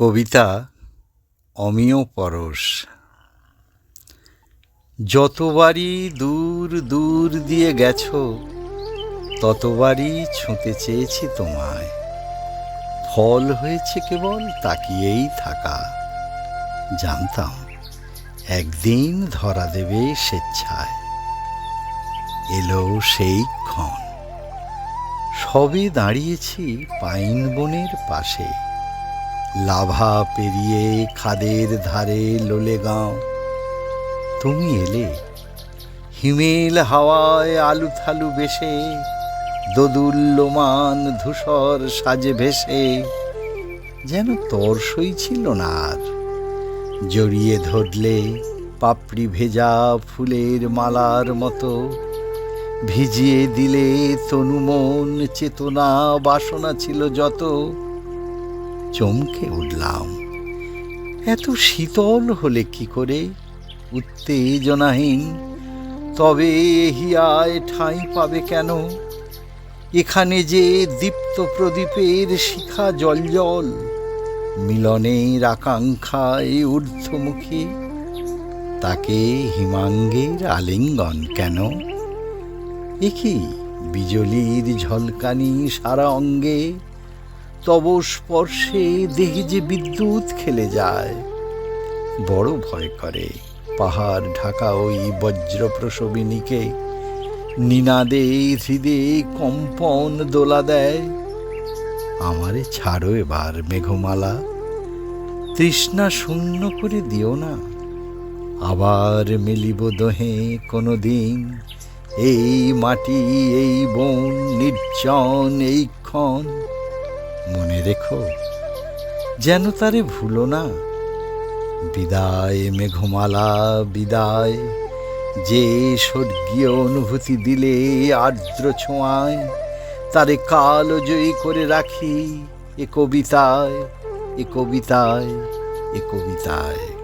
কবিতা অমিয় পরশ যতবারই দূর দূর দিয়ে গেছ, ততবারই ছুঁতে চেয়েছি তোমায়। ফল হয়েছে কেবল তাকিয়েই থাকা। জানতাম একদিন ধরা দেবে স্বেচ্ছায়। এলো সেই ক্ষণ। সবে দাঁড়িয়েছি পাইন বনের পাশে। লাভা পেরিয়ে খাদের ধারে লোলে গাঁও। তুমি এলে, হিমেল হাওয়ায় আলু থালু বেশে দোদুল্যমান ধূসর সাজে ভেসে। যেন তর্সই ছিল না আর, জড়িয়ে ধরলে পাপড়ি ভেজা ফুলের মালার মতো। ভিজিয়ে দিলে তনুমন চেতনা বাসনা ছিল যত। চমকে উঠলাম। এত শীতল হলে কি করে? উত্তেজনাহীন। তবে হিয়ায় ঠাঁই পাবে কেন? এখানে যে দীপ্ত প্রদীপের শিখা জল মিলনের আকাঙ্ক্ষায় ঊর্ধ্বমুখী, তাকে হিমাঙ্গের আলিঙ্গন কেন? একি বিজলির ঝলকানি সারা অঙ্গে? তব স্পর্শে দেহে যে বিদ্যুৎ খেলে যায়। বড় ভয় করে পাহাড় ঢাকা ওই বজ্রপ্রসবিনীকে। নিনাদে হৃদে কম্পন দোলা দেয়। আমারে ছাড়ো এবার মেঘমালা, তৃষ্ণা শূন্য করে দিও না। আবার মিলিব দোহে কোনো দিন এই মাটি, এই বন, নির্জন, এই ক্ষণ। মনে রেখো, যেন তারে ভুলো না। বিদায় মেঘমালা, বিদায়। যে স্বর্গীয় অনুভূতি দিলে আর্দ্র ছোঁয়ায়, তারে কালজয়ী করে রাখি এ কবিতায় এ কবিতায় এ কবিতায়।